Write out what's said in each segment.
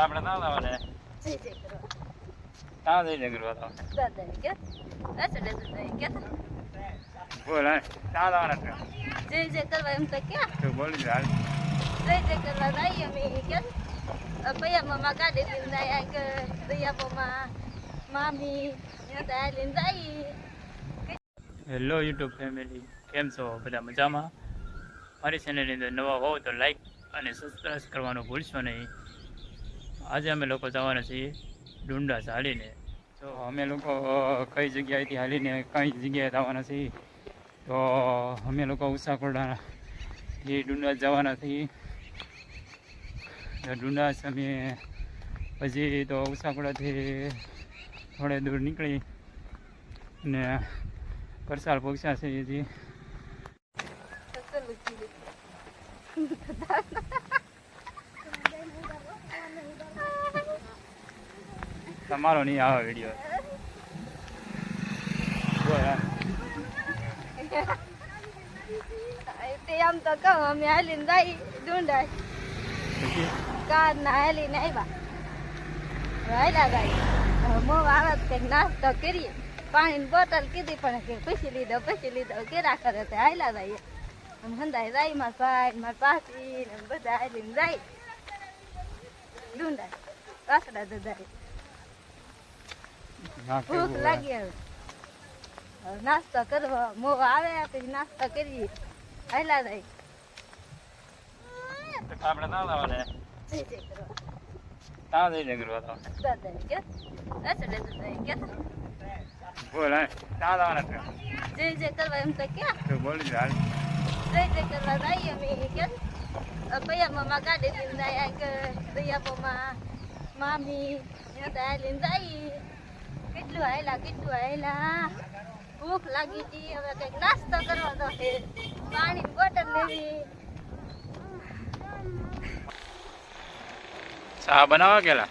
આપણે ના લાવવાને. ક્યાં જઈને કરવા તો બોલ હા ક્યાં લાવવાના જય જય કરવા એમ તો ક્યાં? તું બોલી હાલ. જય જય કરવા જઈએ અમે ક્યાં? ભૈયા મામા ગાડી લઈને જાય કે દયા મામા મામી ત્યાં લઈને જાય. હેલો યુટ્યુબ ફેમિલી કેમ છો? બધા મજામાં? મારી ચેનલની અંદર નવા હોવ તો લાઈક અને સબસ્ક્રાઈબ કરવાનું ભૂલશો નહીં. આજે અમે લોકો જવાના છીએ ડુંડા ચાલીને તો અમે લોકો કઈ જગ્યાએથી હાલીને કઈ જગ્યાએ જવાના છીએ? તો અમે લોકો ઉષાકોરડાથી ડુંડા જવાના છીએ. ડુંડા અમે પછી તો ઉષાકોરડાથી થોડે દૂર નીકળી ને કરસાલ પહોંચ્યા છે હજી તમારો નહીં આવે વીડિયો તે આમ તો કહું અમે હાલીને જાય ડુંડા કાર ના હાલીને આવ્યા. હાલ્યા જાય. મો આવે કંઈક નાસ્તો કરીએ. પાણીની બોટલ કીધી પણ કે પછી લીધો પછી લીધો. કેરા કરે તે હાલ્યા જાય. આમ હંદાય જાય માર ભાઈ માર પાસી ને બધા હાલીને જાય. ઢૂંઢાય કાકડા દદાય ભૂખ લાગી હવે. નાસ્તો કરવા. મો આવે પછી નાસ્તો કરીએ. હાલ્યા જાય. આપણે ના લાવવાને. જઈને કરવા તો બોલ લાવવાના છે જય જય કરવા એમ તો ક્યાં બોલી હાલ. જય જય કરવા જઈએ અમે કે પૈયા મામા ગાડી લઈને જાય. કેટલું હાયલા કેટલું હાયલા ભૂખ લાગી હતી હવે કંઈક નાસ્તો કરવા તો છે પાણીની બોટલ લેવી. ચા બનાવો કેલા?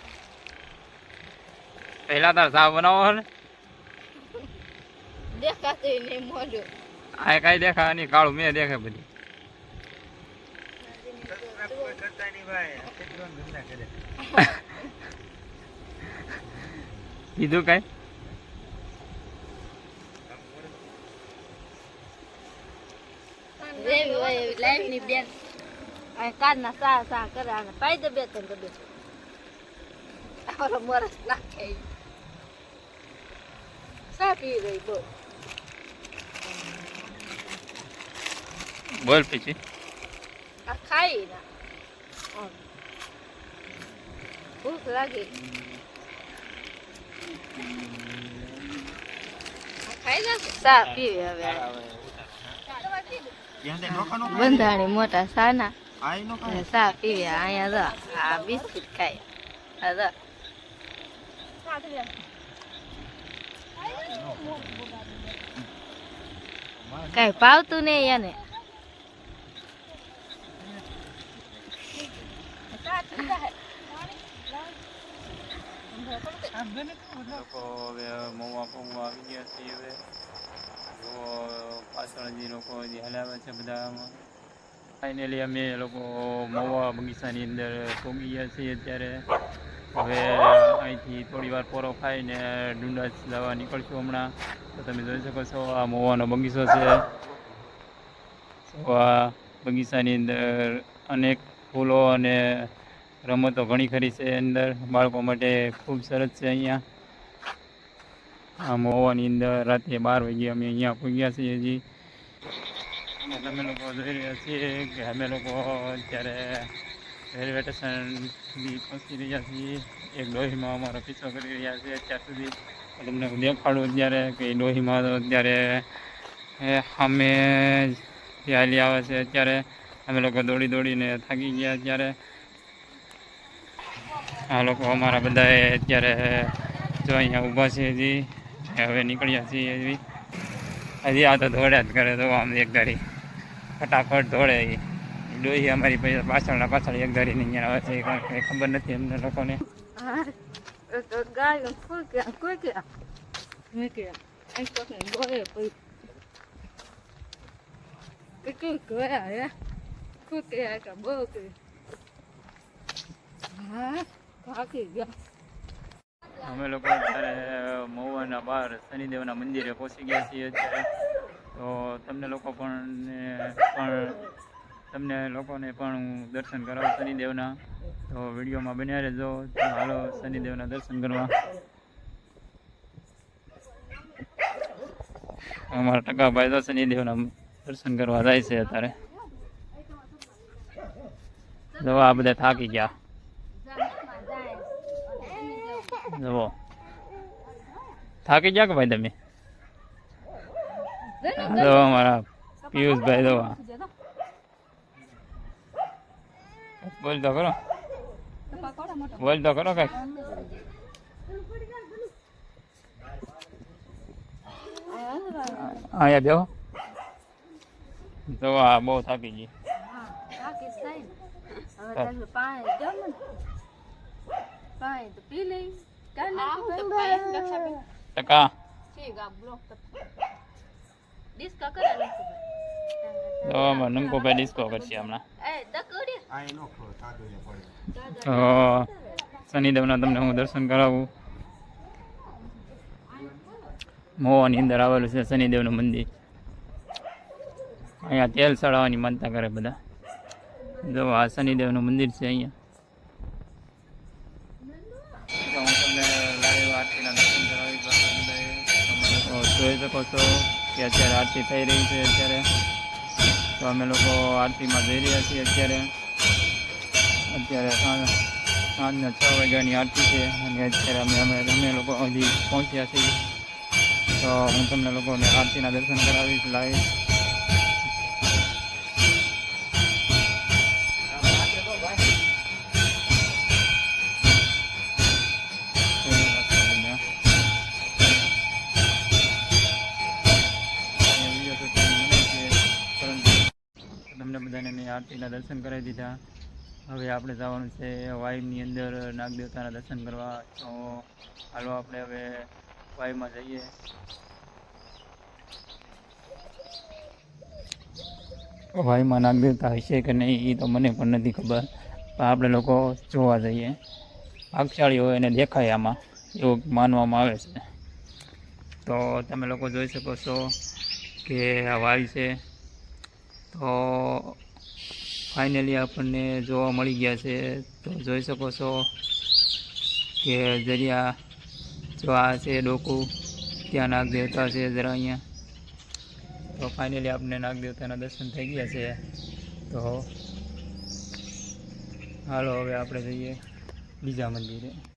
પહેલા તાર ચા બનાવો ને? દેખાતી નહીં મોઢું. આ કઈ દેખા નહીં કાળું મેં દેખે બધી. કીધું કઈ રેવી હોય કઈ? લાઈફની બેન. કારના સા સા કરે અને પાઈ દે બે ત્રણ ડબ્બે. અમારો મોરસ નાખે સા પી રહી બોલ બોલ પછી. આ ખાઈ ના. ભૂખ લાગી. સા પીવે હવે. બંધાણી મોટા સાના. સા પીવે અહીંયા જો આ બિસ્કિટ ખાય. આ જો કઈ પાવતું નહીં એને. લોકો હવે આવી ગયા છે હવે જો પાછળ જે લોકો જે હલાવે છે બધામાં ફાઇનલી અમે લોકો મવા બગીચાની અંદર પહોંચી ગયા છીએ અત્યારે. હવે અહીંથી થોડી વાર પોરો ખાઈને ડુંડા જવા નીકળશું હમણાં. તો તમે જોઈ શકો છો, આ મહુવાનો બગીચો છે. આ બગીચાની અંદર અનેક ફૂલો અને રમતો ઘણી ખરી છે અંદર. બાળકો માટે ખૂબ સરસ છે અહીંયા. આમ હોવાની અંદર રાત્રે બાર વાગે અમે અહીંયા પહોંચ્યા છીએ હજી. તમે લોકો જોઈ રહ્યા છીએ કે અમે લોકો અત્યારે રેલવે સ્ટેશનથી પહોંચી રહ્યા છીએ. એક ડોહીમાં અમારો પીછો કરી રહ્યા છીએ અત્યાર સુધી. તમને દેખાડું અત્યારે કે ડોહીમાં તો અત્યારે અમે જે આવે છે અત્યારે. અમે લોકો દોડી દોડીને થાકી ગયા અત્યારે. આ લોકો અમારા બધાએ અત્યારે જો અહીંયા ઊભા છે હજી. હવે નીકળ્યા છીએ હજી. હજી આ તો દોડ્યા જ કરે તો આમ એક ધારી ફટાફટ દોડે એ. ડોહી અમારી પાછળના પાછળ એક ધારીને અહીંયા આવે છે. કારણ કે ખબર નથી એમને લોકોને. ગયા ગયા કોઈ ગયા બહુ હા? અમે લોકો અત્યારે મહુવાના બહાર શનિદેવના મંદિરે પહોંચી ગયા છીએ અત્યારે. તો તમને લોકો પણ પણ તમને લોકોને પણ હું દર્શન કરાવું શનિદેવના. તો વિડીયોમાં બન્યા રહેજો. તો હાલો શનિદેવના દર્શન કરવા. અમારા ટકાભાઈ તો શનિદેવના દર્શન કરવા જાય છે અત્યારે. તો આ બધા થાકી ગયા જાહેરમાં જાય અને શનિદેવ જુઓ થાકી ગયા કે ભાઈ તમે? જો અમારા પિયુષભાઈ જો બોલ તો કરો બોલ તો કરો કઈ? અહીંયા બેહો. જો આ બહુ થાકી ગઈ. પાણી પાણી તો પી ટકા અમારા નંકુભાઈ ડિસ્કો કરશે હમણાં શનિદેવના તમને હું દર્શન કરાવું મોવાની અંદર આવેલું છે શનિદેવનું મંદિર અહીંયા તેલ ચડાવવાની માનતા કરે બધા જો આ શનિદેવનું મંદિર છે અહીંયા આરતીના દર્શન લોકો જોઈ શકો છો. કે અત્યારે આરતી થઈ રહી છે અત્યારે. તો અમે લોકો આરતીમાં જઈ રહ્યા છીએ અત્યારે. અત્યારે સાંજના છ વાગ્યાની આરતી છે અને અત્યારે અમે અમે અમે લોકો હજી પહોંચ્યા છીએ. તો હું તમને લોકોને આરતીના દર્શન કરાવીશ, લાઈવ. આરતીના દર્શન કરાવી દીધા. હવે આપણે જવાનું છે વાયુની અંદર નાગદેવતાના દર્શન કરવા. તો હાલો આપણે હવે વાઈમાં જઈએ. વાઈમાં નાગદેવતા હશે કે નહીં એ તો મને પણ નથી ખબર. પણ આપણે લોકો જોવા જઈએ. ભાગશાળી હોય એને દેખાય આમાં, એવું માનવામાં આવે છે. તો તમે લોકો જોઈ શકો છો કે આ વાઈ છે. તો ફાઇનલી આપણને જોવા મળી ગયા છે. તો જોઈ શકો છો કે જરિયા જો આ છે ડોકું, ત્યાં નાગ દેવતા છે જરા અહીંયા. તો ફાઇનલી આપણે નાગ દેવતાના દર્શન થઈ ગયા છે. તો હાલો હવે આપણે જઈએ બીજા મંદિરે.